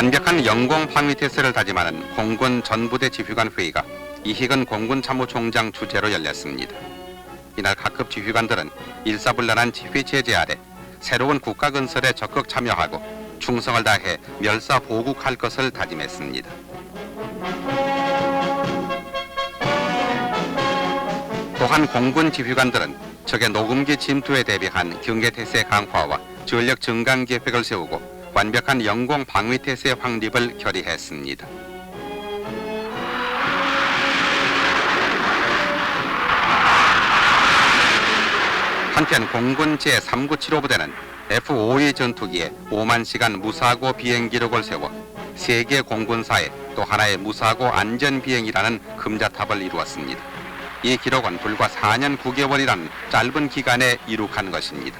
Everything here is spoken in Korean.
완벽한 영공 방위 태세를 다짐하는 공군 전부대 지휘관 회의가 이희근 공군 참모총장 주재로 열렸습니다. 이날 각급 지휘관들은 일사불란한 지휘 제재 아래 새로운 국가 건설에 적극 참여하고 충성을 다해 멸사 보국할 것을 다짐했습니다. 또한 공군 지휘관들은 적의 녹음기 침투에 대비한 경계 태세 강화와 전력 증강 계획을 세우고 완벽한 영공 방위태세 확립을 결의했습니다. 한편 공군 제397호 부대는 F-52 전투기에 5만 시간 무사고 비행 기록을 세워 세계 공군사의 또 하나의 무사고 안전 비행이라는 금자탑을 이루었습니다. 이 기록은 불과 4년 9개월이란 짧은 기간에 이룩한 것입니다.